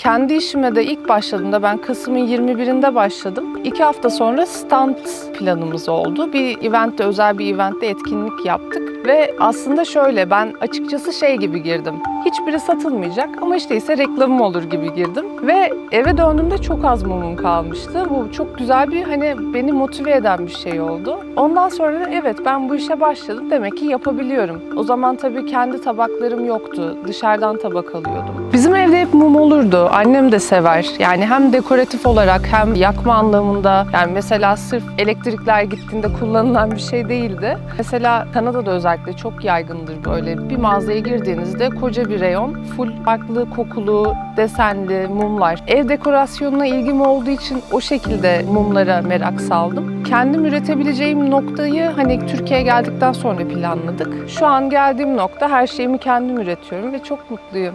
Kendi işime de ilk başladığımda ben Kasım'ın 21'inde başladım. İki hafta sonra stand planımız oldu. Bir eventte, özel bir eventte etkinlik yaptık. Ve aslında şöyle ben açıkçası şey gibi girdim. Hiçbiri satılmayacak ama işte ise reklamım olur gibi girdim. Ve eve döndüğümde çok az mumum kalmıştı. Bu çok güzel bir hani beni motive eden bir şey oldu. Ondan sonra da evet ben bu işe başladım. Demek ki yapabiliyorum. O zaman tabii kendi tabaklarım yoktu. Dışarıdan tabak alıyordum. Bizim evde hep mum olurdu. Annem de sever. Yani hem dekoratif olarak hem yakma anlamında. Yani mesela sırf elektrikler gittiğinde kullanılan bir şey değildi. Mesela Kanada'da özellikle çok yaygındır böyle. Bir mağazaya girdiğinizde koca bir reyon full farklı kokulu, desenli mumlar. Ev dekorasyonuna ilgim olduğu için o şekilde mumlara merak saldım. Kendim üretebileceğim noktayı hani Türkiye'ye geldikten sonra planladık. Şu an geldiğim nokta her şeyimi kendim üretiyorum ve çok mutluyum.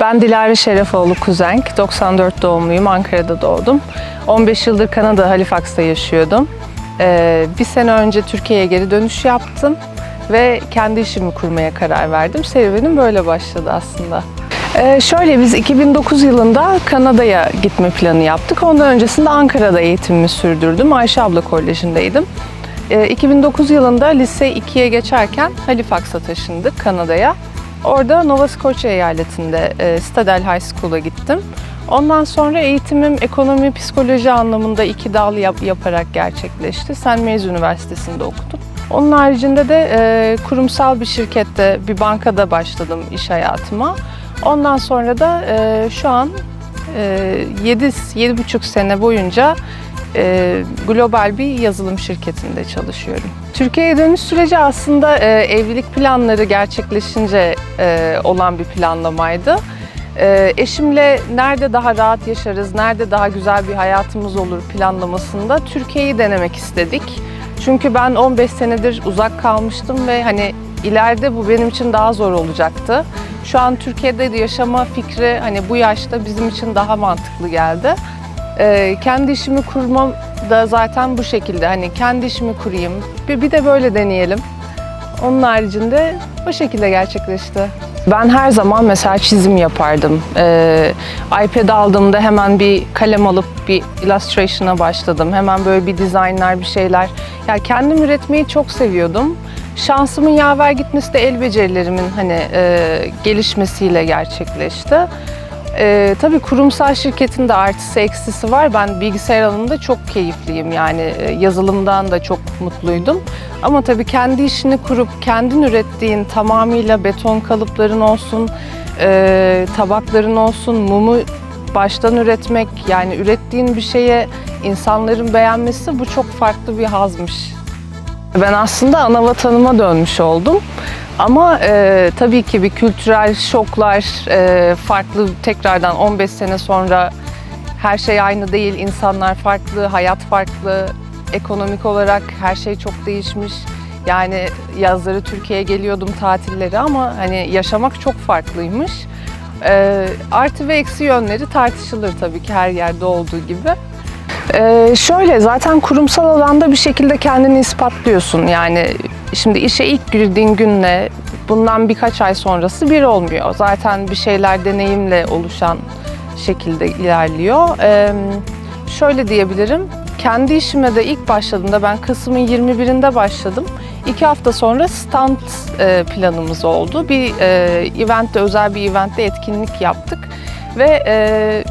Ben Dilara Şerefoğlu Kuzenk, 94 doğumluyum, Ankara'da doğdum. 15 yıldır Kanada Halifax'ta yaşıyordum. Ee, bir sene önce Türkiye'ye geri dönüş yaptım ve kendi işimi kurmaya karar verdim. Serüvenim böyle başladı aslında. Ee, şöyle biz 2009 yılında Kanada'ya gitme planı yaptık. Ondan öncesinde Ankara'da eğitimimi sürdürdüm. Ayşe Abla Koleji'ndeydim. Ee, 2009 yılında lise 2'ye geçerken Halifax'a taşındık Kanada'ya. Orada Nova Scotia eyaletinde e, Stadel High School'a gittim. Ondan sonra eğitimim ekonomi, psikoloji anlamında iki dal yap- yaparak gerçekleşti. St. Mary's Üniversitesi'nde okudum. Onun haricinde de e, kurumsal bir şirkette, bir bankada başladım iş hayatıma. Ondan sonra da e, şu an e, 7 7,5 sene boyunca e, global bir yazılım şirketinde çalışıyorum. Türkiye'ye dönüş süreci aslında e, evlilik planları gerçekleşince e, olan bir planlamaydı. E, eşimle nerede daha rahat yaşarız, nerede daha güzel bir hayatımız olur planlamasında Türkiye'yi denemek istedik. Çünkü ben 15 senedir uzak kalmıştım ve hani ileride bu benim için daha zor olacaktı. Şu an Türkiye'de de yaşama fikri hani bu yaşta bizim için daha mantıklı geldi. Ee, kendi işimi kurmam da zaten bu şekilde. Hani kendi işimi kurayım. Bir, bir de böyle deneyelim. Onun haricinde bu şekilde gerçekleşti. Ben her zaman mesela çizim yapardım. Ee, iPad aldığımda hemen bir kalem alıp bir illustration'a başladım. Hemen böyle bir dizaynlar, bir şeyler. Ya kendim üretmeyi çok seviyordum. Şansımın yaver gitmesi de el becerilerimin hani e, gelişmesiyle gerçekleşti. Ee, tabii kurumsal şirketin de artısı eksisi var. Ben bilgisayar alanında çok keyifliyim. Yani e, yazılımdan da çok mutluydum. Ama tabii kendi işini kurup kendin ürettiğin tamamıyla beton kalıpların olsun, e, tabakların olsun, mumu baştan üretmek yani ürettiğin bir şeye insanların beğenmesi bu çok farklı bir hazmış. Ben aslında ana vatanıma dönmüş oldum. Ama e, tabii ki bir kültürel şoklar, e, farklı tekrardan 15 sene sonra her şey aynı değil, insanlar farklı, hayat farklı, ekonomik olarak her şey çok değişmiş. Yani yazları Türkiye'ye geliyordum tatilleri ama hani yaşamak çok farklıymış. E, artı ve eksi yönleri tartışılır tabii ki her yerde olduğu gibi. Ee, şöyle zaten kurumsal alanda bir şekilde kendini ispatlıyorsun. Yani şimdi işe ilk girdiğin günle bundan birkaç ay sonrası bir olmuyor. Zaten bir şeyler deneyimle oluşan şekilde ilerliyor. Ee, şöyle diyebilirim. Kendi işime de ilk başladığımda ben Kasım'ın 21'inde başladım. İki hafta sonra stand e, planımız oldu. Bir e, eventte, özel bir eventte etkinlik yaptık. Ve e,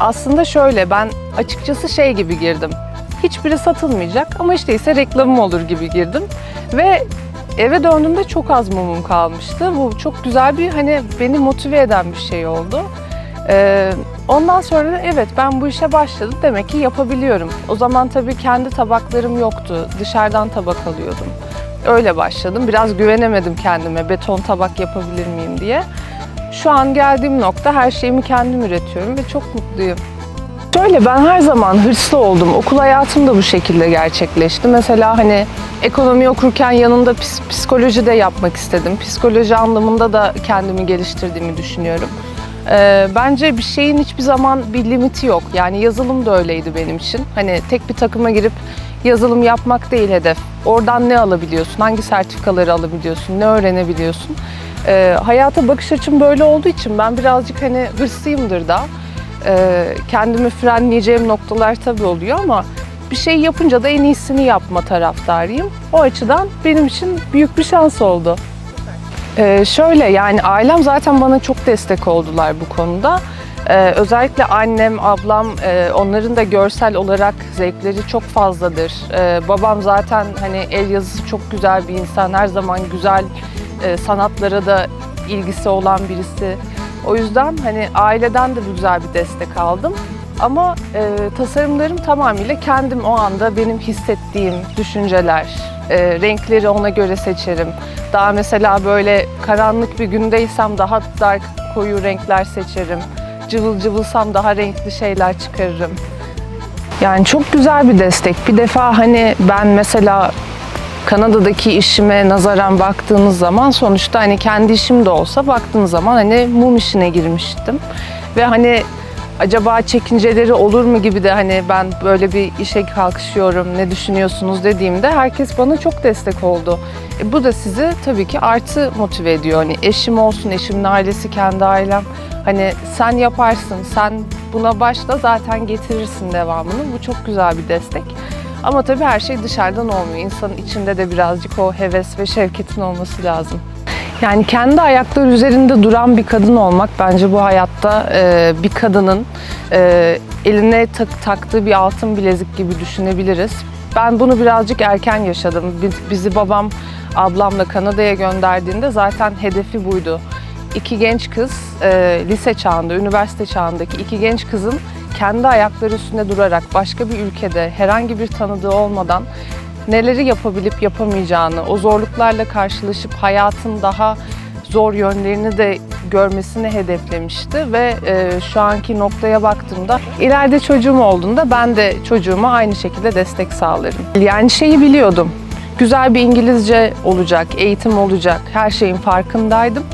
aslında şöyle ben açıkçası şey gibi girdim. Hiçbiri satılmayacak ama işte ise reklamım olur gibi girdim. Ve eve döndüğümde çok az mumum kalmıştı. Bu çok güzel bir hani beni motive eden bir şey oldu. Ee, ondan sonra da evet ben bu işe başladım demek ki yapabiliyorum. O zaman tabii kendi tabaklarım yoktu. Dışarıdan tabak alıyordum. Öyle başladım. Biraz güvenemedim kendime beton tabak yapabilir miyim diye. Şu an geldiğim nokta her şeyimi kendim üretiyorum ve çok mutluyum. Şöyle ben her zaman hırslı oldum. Okul hayatım da bu şekilde gerçekleşti. Mesela hani ekonomi okurken yanında ps- psikoloji de yapmak istedim. Psikoloji anlamında da kendimi geliştirdiğimi düşünüyorum. Ee, bence bir şeyin hiçbir zaman bir limiti yok. Yani yazılım da öyleydi benim için. Hani tek bir takıma girip yazılım yapmak değil hedef. Oradan ne alabiliyorsun, hangi sertifikaları alabiliyorsun, ne öğrenebiliyorsun. Ee, hayata bakış açım böyle olduğu için ben birazcık hani hırslıyımdır da. Ee, kendimi frenleyeceğim noktalar tabii oluyor ama bir şey yapınca da en iyisini yapma taraftarıyım. O açıdan benim için büyük bir şans oldu. Ee, şöyle yani ailem zaten bana çok destek oldular bu konuda. Ee, özellikle annem, ablam e, onların da görsel olarak zevkleri çok fazladır. Ee, babam zaten hani el yazısı çok güzel bir insan. Her zaman güzel e, sanatlara da ilgisi olan birisi. O yüzden hani aileden de güzel bir destek aldım. Ama e, tasarımlarım tamamıyla kendim o anda benim hissettiğim düşünceler, e, renkleri ona göre seçerim. Daha mesela böyle karanlık bir gündeysem daha dark koyu renkler seçerim. Cıvıl cıvılsam daha renkli şeyler çıkarırım. Yani çok güzel bir destek. Bir defa hani ben mesela Kanada'daki işime nazaran baktığınız zaman sonuçta hani kendi işim de olsa baktığınız zaman hani mum işine girmiştim. Ve hani acaba çekinceleri olur mu gibi de hani ben böyle bir işe kalkışıyorum ne düşünüyorsunuz dediğimde herkes bana çok destek oldu. E, bu da sizi tabii ki artı motive ediyor. Hani eşim olsun, eşimin ailesi, kendi ailem. Hani sen yaparsın, sen buna başla zaten getirirsin devamını. Bu çok güzel bir destek. Ama tabii her şey dışarıdan olmuyor. İnsanın içinde de birazcık o heves ve şevketin olması lazım. Yani kendi ayakları üzerinde duran bir kadın olmak bence bu hayatta e, bir kadının e, eline tak- taktığı bir altın bilezik gibi düşünebiliriz. Ben bunu birazcık erken yaşadım. Biz- bizi babam ablamla Kanada'ya gönderdiğinde zaten hedefi buydu. İki genç kız e, lise çağında, üniversite çağındaki iki genç kızın kendi ayakları üstünde durarak başka bir ülkede herhangi bir tanıdığı olmadan neleri yapabilip yapamayacağını, o zorluklarla karşılaşıp hayatın daha zor yönlerini de görmesini hedeflemişti ve e, şu anki noktaya baktığımda ileride çocuğum olduğunda ben de çocuğuma aynı şekilde destek sağlarım. Yani şeyi biliyordum. Güzel bir İngilizce olacak, eğitim olacak. Her şeyin farkındaydım.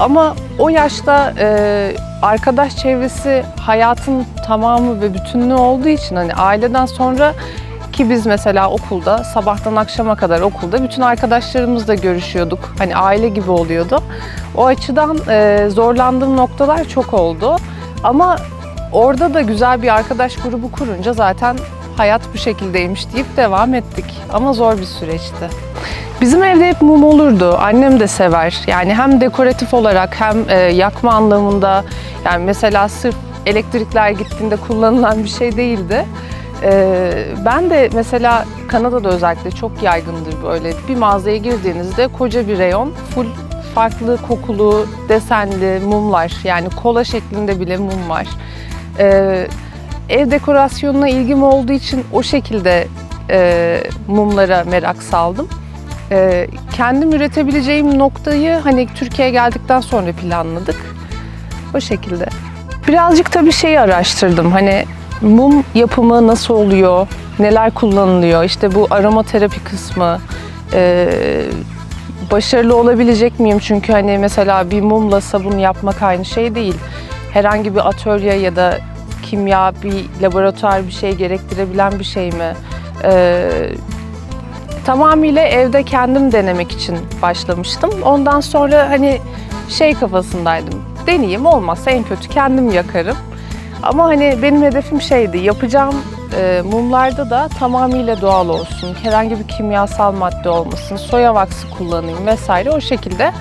Ama o yaşta e, arkadaş çevresi hayatın tamamı ve bütünlüğü olduğu için hani aileden sonra ki biz mesela okulda sabahtan akşama kadar okulda bütün arkadaşlarımızla görüşüyorduk. Hani aile gibi oluyordu. O açıdan e, zorlandığım noktalar çok oldu. Ama orada da güzel bir arkadaş grubu kurunca zaten hayat bu şekildeymiş deyip devam ettik. Ama zor bir süreçti. Bizim evde hep mum olurdu. Annem de sever. Yani hem dekoratif olarak hem e, yakma anlamında yani mesela sırf elektrikler gittiğinde kullanılan bir şey değildi. Ee, ben de mesela Kanada'da özellikle çok yaygındır böyle. Bir mağazaya girdiğinizde koca bir reyon full farklı kokulu, desenli mumlar. Yani kola şeklinde bile mum var. Ee, ev dekorasyonuna ilgim olduğu için o şekilde e, mumlara merak saldım. Ee, kendim üretebileceğim noktayı hani Türkiye'ye geldikten sonra planladık. O şekilde. Birazcık tabii şeyi araştırdım. Hani mum yapımı nasıl oluyor, neler kullanılıyor, işte bu aromaterapi kısmı, e, başarılı olabilecek miyim? Çünkü hani mesela bir mumla sabun yapmak aynı şey değil. Herhangi bir atölye ya da kimya, bir laboratuvar bir şey gerektirebilen bir şey mi? E, tamamıyla evde kendim denemek için başlamıştım. Ondan sonra hani şey kafasındaydım. Deneyeyim olmazsa en kötü kendim yakarım. Ama hani benim hedefim şeydi, yapacağım e, mumlarda da tamamıyla doğal olsun. Herhangi bir kimyasal madde olmasın, soya vaksı kullanayım vesaire o şekilde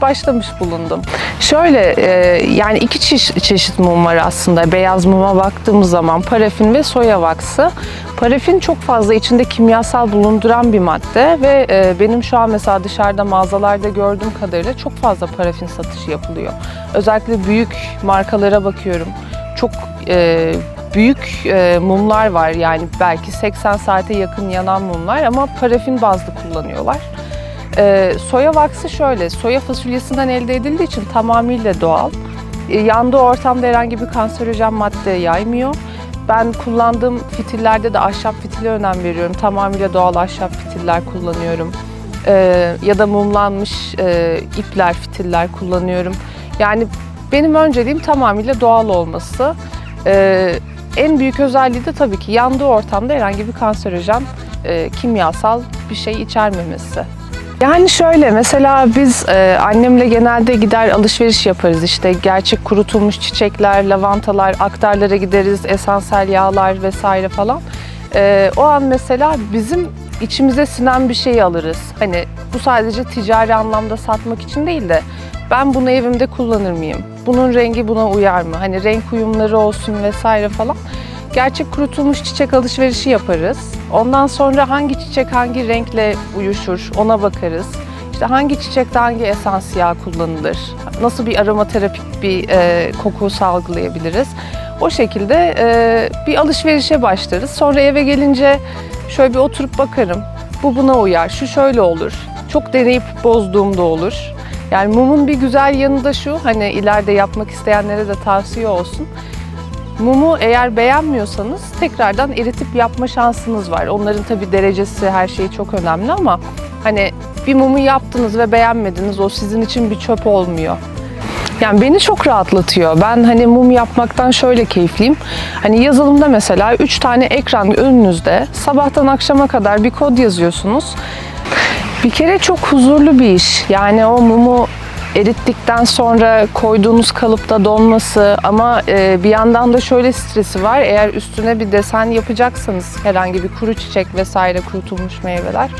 başlamış bulundum. Şöyle e, yani iki çeşit, çeşit mum var aslında. Beyaz muma baktığımız zaman parafin ve soya vaksı. Parafin çok fazla içinde kimyasal bulunduran bir madde ve e, benim şu an mesela dışarıda mağazalarda gördüğüm kadarıyla çok fazla parafin satışı yapılıyor. Özellikle büyük markalara bakıyorum. Çok e, büyük e, mumlar var yani belki 80 saate yakın yanan mumlar ama parafin bazlı kullanıyorlar. Soya vaksı şöyle, soya fasulyesinden elde edildiği için tamamıyla doğal. Yandığı ortamda herhangi bir kanserojen madde yaymıyor. Ben kullandığım fitillerde de ahşap fitile önem veriyorum. Tamamıyla doğal ahşap fitiller kullanıyorum. Ee, ya da mumlanmış e, ipler, fitiller kullanıyorum. Yani benim önceliğim tamamıyla doğal olması. Ee, en büyük özelliği de tabii ki yandığı ortamda herhangi bir kanserojen e, kimyasal bir şey içermemesi. Yani şöyle mesela biz e, annemle genelde gider alışveriş yaparız işte gerçek kurutulmuş çiçekler, lavantalar, aktarlara gideriz, esansel yağlar vesaire falan. E, o an mesela bizim içimize sinen bir şey alırız. Hani bu sadece ticari anlamda satmak için değil de ben bunu evimde kullanır mıyım? Bunun rengi buna uyar mı? Hani renk uyumları olsun vesaire falan. Gerçek kurutulmuş çiçek alışverişi yaparız. Ondan sonra hangi çiçek hangi renkle uyuşur ona bakarız. İşte hangi çiçekte hangi esans yağı kullanılır? Nasıl bir aromaterapik bir e, koku salgılayabiliriz? O şekilde e, bir alışverişe başlarız. Sonra eve gelince şöyle bir oturup bakarım. Bu buna uyar, şu şöyle olur. Çok deneyip bozduğum da olur. Yani mumun bir güzel yanı da şu, hani ileride yapmak isteyenlere de tavsiye olsun. Mumu eğer beğenmiyorsanız tekrardan eritip yapma şansınız var. Onların tabii derecesi her şeyi çok önemli ama hani bir mumu yaptınız ve beğenmediniz o sizin için bir çöp olmuyor. Yani beni çok rahatlatıyor. Ben hani mum yapmaktan şöyle keyifliyim. Hani yazılımda mesela 3 tane ekran önünüzde sabahtan akşama kadar bir kod yazıyorsunuz. Bir kere çok huzurlu bir iş. Yani o mumu erittikten sonra koyduğunuz kalıpta donması ama e, bir yandan da şöyle stresi var. Eğer üstüne bir desen yapacaksanız herhangi bir kuru çiçek vesaire kurutulmuş meyveler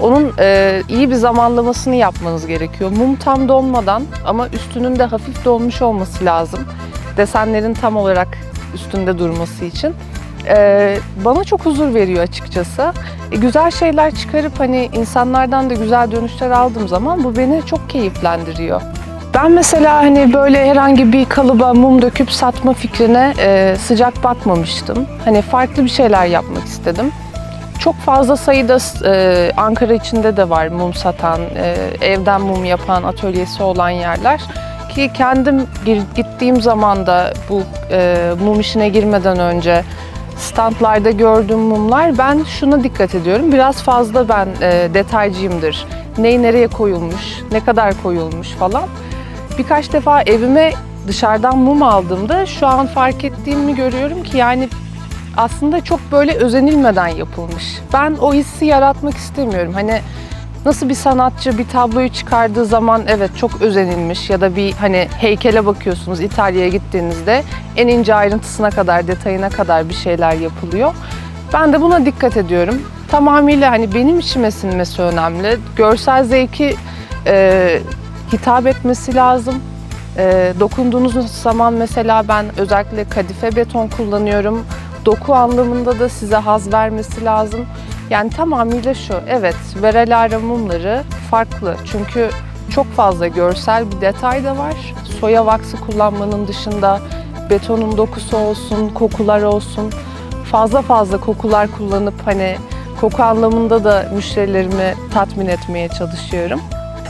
onun e, iyi bir zamanlamasını yapmanız gerekiyor. Mum tam donmadan ama üstünün de hafif donmuş olması lazım. Desenlerin tam olarak üstünde durması için. E, bana çok huzur veriyor açıkçası. E, güzel şeyler çıkarıp hani insanlardan da güzel dönüşler aldığım zaman bu beni çok keyiflendiriyor. Ben mesela hani böyle herhangi bir kalıba mum döküp satma fikrine e, sıcak bakmamıştım. Hani farklı bir şeyler yapmak istedim. Çok fazla sayıda e, Ankara içinde de var mum satan, e, evden mum yapan atölyesi olan yerler. Ki kendim gittiğim zaman da bu e, mum işine girmeden önce standlarda gördüğüm mumlar ben şuna dikkat ediyorum. Biraz fazla ben e, detaycıyımdır. Ney nereye koyulmuş, ne kadar koyulmuş falan. Birkaç defa evime dışarıdan mum aldığımda şu an fark ettiğimi görüyorum ki yani aslında çok böyle özenilmeden yapılmış. Ben o hissi yaratmak istemiyorum. Hani nasıl bir sanatçı bir tabloyu çıkardığı zaman evet çok özenilmiş ya da bir hani heykele bakıyorsunuz İtalya'ya gittiğinizde en ince ayrıntısına kadar, detayına kadar bir şeyler yapılıyor. Ben de buna dikkat ediyorum. Tamamıyla hani benim içime sinmesi önemli. Görsel zevki e, hitap etmesi lazım. E, dokunduğunuz zaman mesela ben özellikle kadife beton kullanıyorum. Doku anlamında da size haz vermesi lazım. Yani tamamıyla şu, evet Verelara mumları farklı. Çünkü çok fazla görsel bir detay da var. Soya vaksı kullanmanın dışında betonun dokusu olsun, kokular olsun. Fazla fazla kokular kullanıp hani koku anlamında da müşterilerimi tatmin etmeye çalışıyorum.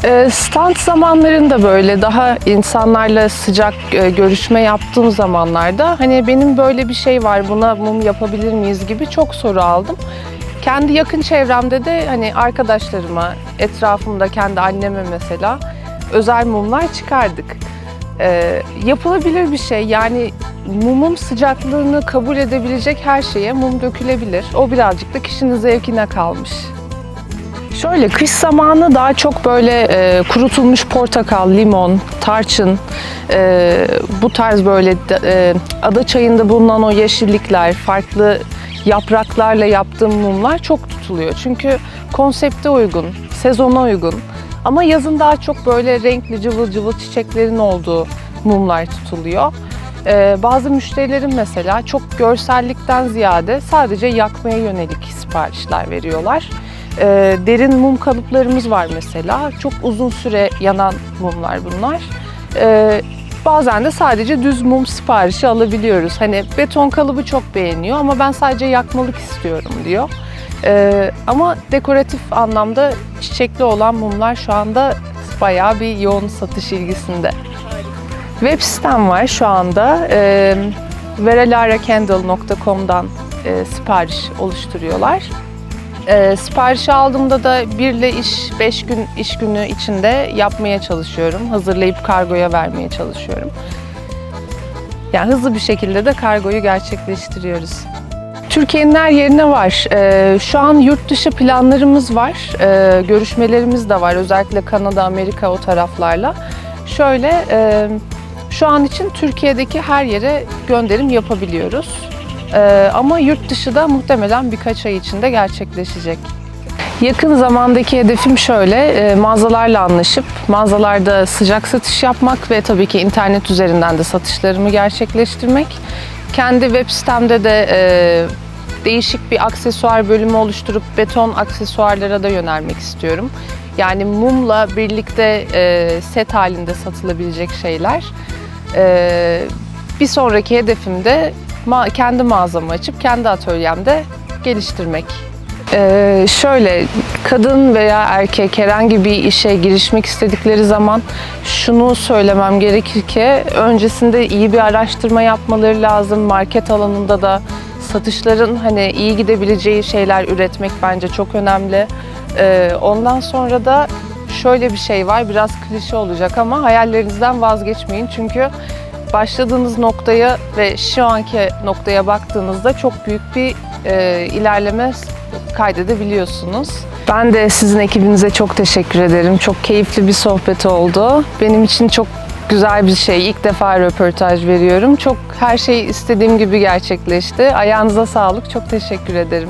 Ee, Stand zamanlarında böyle daha insanlarla sıcak e, görüşme yaptığım zamanlarda hani benim böyle bir şey var buna mum yapabilir miyiz gibi çok soru aldım. Kendi yakın çevremde de hani arkadaşlarıma, etrafımda kendi anneme mesela özel mumlar çıkardık. Ee, yapılabilir bir şey yani mumun sıcaklığını kabul edebilecek her şeye mum dökülebilir. O birazcık da kişinin zevkine kalmış. Şöyle kış zamanı daha çok böyle e, kurutulmuş portakal, limon, tarçın, e, bu tarz böyle e, ada çayında bulunan o yeşillikler, farklı yapraklarla yaptığım mumlar çok tutuluyor. Çünkü konsepte uygun, sezona uygun. Ama yazın daha çok böyle renkli cıvıl cıvıl çiçeklerin olduğu mumlar tutuluyor. Ee, bazı müşterilerim mesela çok görsellikten ziyade sadece yakmaya yönelik siparişler veriyorlar. Ee, derin mum kalıplarımız var mesela. Çok uzun süre yanan mumlar bunlar. Ee, bazen de sadece düz mum siparişi alabiliyoruz. Hani beton kalıbı çok beğeniyor ama ben sadece yakmalık istiyorum diyor. Ee, ama dekoratif anlamda çiçekli olan mumlar şu anda bayağı bir yoğun satış ilgisinde. Web sitem var şu anda. E, verelarakendle.com'dan e, sipariş oluşturuyorlar. E, siparişi aldığımda da bir ile iş 5 gün iş günü içinde yapmaya çalışıyorum. Hazırlayıp kargoya vermeye çalışıyorum. Yani hızlı bir şekilde de kargoyu gerçekleştiriyoruz. Türkiye'nin her yerine var. Ee, şu an yurt dışı planlarımız var. Ee, görüşmelerimiz de var. Özellikle Kanada, Amerika o taraflarla. Şöyle, e, şu an için Türkiye'deki her yere gönderim yapabiliyoruz. Ee, ama yurt dışı da muhtemelen birkaç ay içinde gerçekleşecek. Yakın zamandaki hedefim şöyle, e, mağazalarla anlaşıp mağazalarda sıcak satış yapmak ve tabii ki internet üzerinden de satışlarımı gerçekleştirmek. Kendi web sitemde de e, değişik bir aksesuar bölümü oluşturup beton aksesuarlara da yönelmek istiyorum. Yani mumla birlikte e, set halinde satılabilecek şeyler. E, bir sonraki hedefim de ma- kendi mağazamı açıp kendi atölyemde geliştirmek. Ee, şöyle kadın veya erkek herhangi bir işe girişmek istedikleri zaman şunu söylemem gerekir ki öncesinde iyi bir araştırma yapmaları lazım. Market alanında da satışların hani iyi gidebileceği şeyler üretmek bence çok önemli. Ee, ondan sonra da şöyle bir şey var biraz klişe olacak ama hayallerinizden vazgeçmeyin çünkü başladığınız noktaya ve şu anki noktaya baktığınızda çok büyük bir e, ilerleme kaydedebiliyorsunuz. Ben de sizin ekibinize çok teşekkür ederim. Çok keyifli bir sohbet oldu. Benim için çok güzel bir şey. İlk defa röportaj veriyorum. Çok her şey istediğim gibi gerçekleşti. Ayağınıza sağlık. Çok teşekkür ederim.